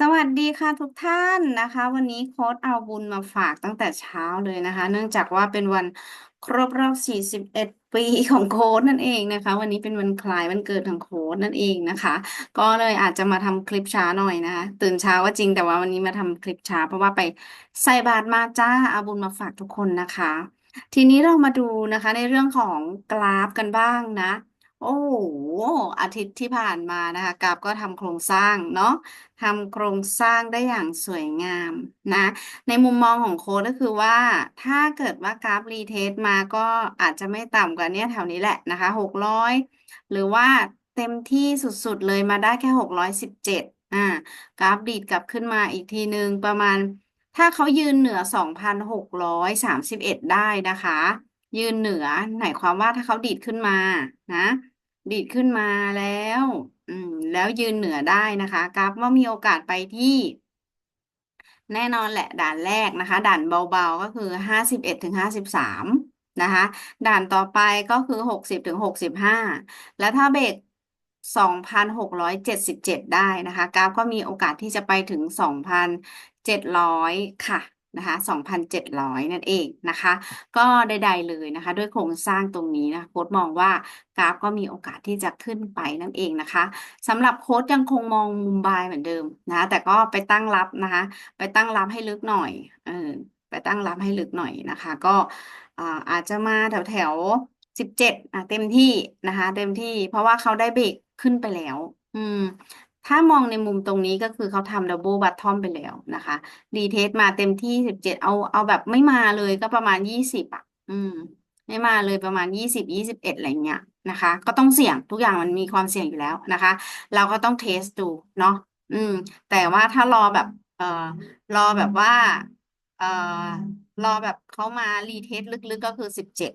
สวัสดีค่ะทุกท่านนะคะ วันนี้โค้ดเอาบุญมาฝากตั้งแต่เช้าเลยนะคะ เนื่องจากว่าเป็นวันครบรอบ 41 ปีของโค้ดนั่นเองนะคะ วันนี้เป็นวันคล้ายวันเกิดของโค้ดนั่นเองนะคะ ก็เลยอาจจะมาทำคลิปช้าหน่อยนะคะตื่นเช้าก็จริงแต่ว่าวันนี้มาทำคลิปช้า เพราะว่าไปใส่บาตรมาจ้าเอาบุญมาฝากทุกคนนะคะ ทีนี้เรามาดูนะคะในเรื่องของกราฟกันบ้างนะ โอ้โหอาทิตย์ที่ผ่านมานะคะกราฟก็ทำโครงสร้างเนาะทำโครงสร้างได้อย่างสวยงามนะ ในมุมมองของโค้ดก็คือว่า ถ้าเกิดว่ากราฟรีเทสมาก็อาจจะไม่ต่ำกว่านี้แถวนี้แหละนะคะหกร้อยหรือว่าเต็มที่สุดๆเลยมาได้แค่หกร้อยสิบเจ็ดอ่ากราฟดีดกลับขึ้นมาอีกทีหนึ่งประมาณ ถ้าเขายืนเหนือสองพันหกร้อยสามสิบเอ็ดได้นะคะ ยืนเหนือหมายความว่าถ้าเขาดีดขึ้นมานะ ดีดขึ้นมาแล้ว อืม แล้วยืนเหนือได้นะคะกราฟว่ามีโอกาสไปที่ แน่นอนแหละ ด่านแรกนะคะ ด่านเบาๆก็คือห้าสิบเอ็ดถึงห้าสิบสามนะคะด่านต่อไปก็คือหกสิบถึงหกสิบห้าแล้วถ้าเบรกสองพันหกร้อยเจ็ดสิบเจ็ดได้นะคะ กราฟก็มีโอกาสที่จะไปถึงสองพันเจ็ดร้อยค่ะ นะคะ2,700 นั่นเองนะคะ ก็ใดๆเลยนะคะ ด้วยโครงสร้างตรงนี้นะโค้ดมองว่ากราฟก็มีโอกาสที่จะขึ้นไปนั่นเองนะคะสำหรับโค้ดยังคงมองมุมบายเหมือนเดิมนะแต่ก็ไปตั้งรับนะคะ ไปตั้งรับให้ลึกหน่อยเออไปตั้งรับให้ลึกหน่อยนะคะ ก็อาจจะมาแถวแถวสิบเจ็ดอะเต็มที่นะคะ เต็มที่ เพราะว่าเขาได้เบรกขึ้นไปแล้ว อืม ถ้ามองในมุมตรงนี้ก็คือเขาทำดับเบิลบัตทอมไปแล้วนะคะรีเทสมาเต็มที่สิบเจ็ดเอาเอาแบบไม่มาเลยก็ประมาณยี่สิบอะ อืม ไม่มาเลยประมาณยี่สิบยี่สิบเอ็ดอะไรเงี้ยนะคะ ก็ต้องเสี่ยงทุกอย่างมันมีความเสี่ยงอยู่แล้วนะคะ เราก็ต้องเทสดูเนาะอืม แต่ว่าถ้ารอแบบ เอ่อรอแบบว่า เอ่อรอแบบเขามารีเทสลึกๆก็คือสิบเจ็ด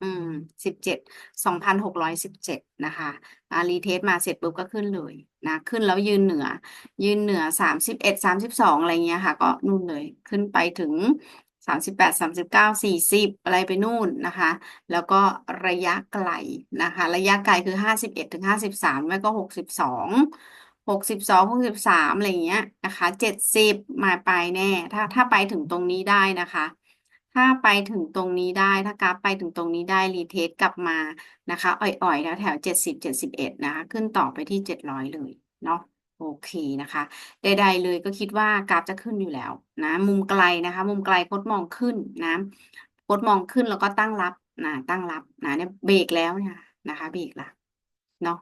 อืมสิบเจ็ดสองพันหกร้อยสิบเจ็ดนะคะอ่ารีเทสมาเสร็จปุ๊บก็ขึ้นเลยนะ ขึ้นแล้วยืนเหนือ ยืนเหนือสามสิบเอ็ดสามสิบสองอะไรเงี้ยค่ะ ก็นู่นเลย ขึ้นไปถึงสามสิบแปดสามสิบเก้าสี่สิบอะไรไปนู่นนะคะ แล้วก็ระยะไกลนะคะ ระยะไกลคือห้าสิบเอ็ดถึงห้าสิบสามไม่ก็หกสิบสองหกสิบสองหกสิบสามอะไรเงี้ยนะคะเจ็ดสิบมาไปแน่ ถ้าถ้าไปถึงตรงนี้ได้นะคะ ถ้าไปถึงตรงนี้ได้ ถ้ากราฟไปถึงตรงนี้ได้รีเทสกลับมานะคะ อ่อยๆ แล้วแถวเจ็ดสิบเจ็ดสิบเอ็ดนะคะ ขึ้นต่อไปที่เจ็ดร้อยเลยเนาะโอเคนะคะ ใด ๆ เลยก็คิดว่ากราฟจะขึ้นอยู่แล้วนะ มุมไกลนะคะ มุมไกลโคดมองขึ้นนะโคดมองขึ้นแล้วก็ตั้งรับนะตั้งรับนะเนี่ยเบรกแล้วเนี่ยนะคะเบรกละเนาะ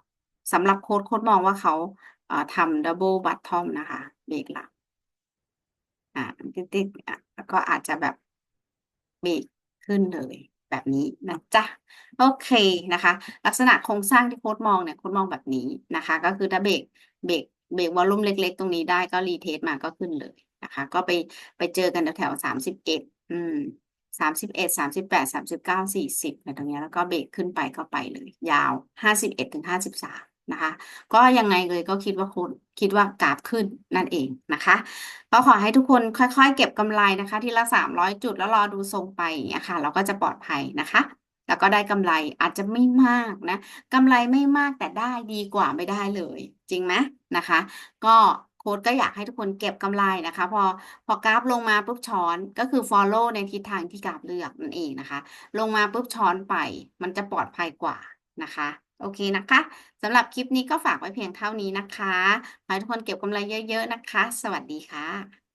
สำหรับโค้ดโค้ดมองว่าเขาทำดับเบิลบัตทอมนะคะเบรกละอ่าติดๆแล้วก็อาจจะแบบ บรกขึ้นเลยแบบนี้นะจ๊ะโอเคนะคะ ลักษณะโครงสร้างที่โค้ดมองเนี่ยโค้ดมองแบบนี้นะคะ ก็คือถ้าเบรกเบรกเบรกวอลลุ่มเล็ก ๆ ตรงนี้ได้ก็รีเทสมาก็ขึ้นเลยนะคะ ก็ไปไปเจอกันแถวสามสิบเอ็ดอืมสามสิบเอ็ดสามสิบแปดสามสิบเก้าสี่สิบอะไรตรงนี้แล้วก็เบรกขึ้นไปก็ไปเลย ยาวห้าสิบเอ็ดถึงห้าสิบสาม นะคะ ก็ยังไงเลยก็คิดว่าคุณคิดว่ากราฟขึ้นนั่นเองนะคะก็ขอให้ทุกคนค่อย ๆ เก็บกำไรนะคะ ทีละสามร้อยจุดแล้วรอดูทรงไปอย่างเงี้ยค่ะเราก็จะปลอดภัยนะคะแล้วก็ได้กำไรอาจจะไม่มากนะกำไรไม่มากแต่ได้ดีกว่าไม่ได้เลย จริงไหมนะคะ ก็โค้ดก็อยากให้ทุกคนเก็บกำไรนะคะ พอพอกราฟลงมาปุ๊บช้อนก็คือ follow ในทิศทางที่กราฟเลือกนั่นเองนะคะ ลงมาปุ๊บช้อนไป มันจะปลอดภัยกว่านะคะ โอเคนะคะสำหรับคลิปนี้ก็ฝากไว้เพียงเท่านี้นะคะ ขอให้ทุกคนเก็บกำไรเยอะ ๆ นะคะ สวัสดีค่ะ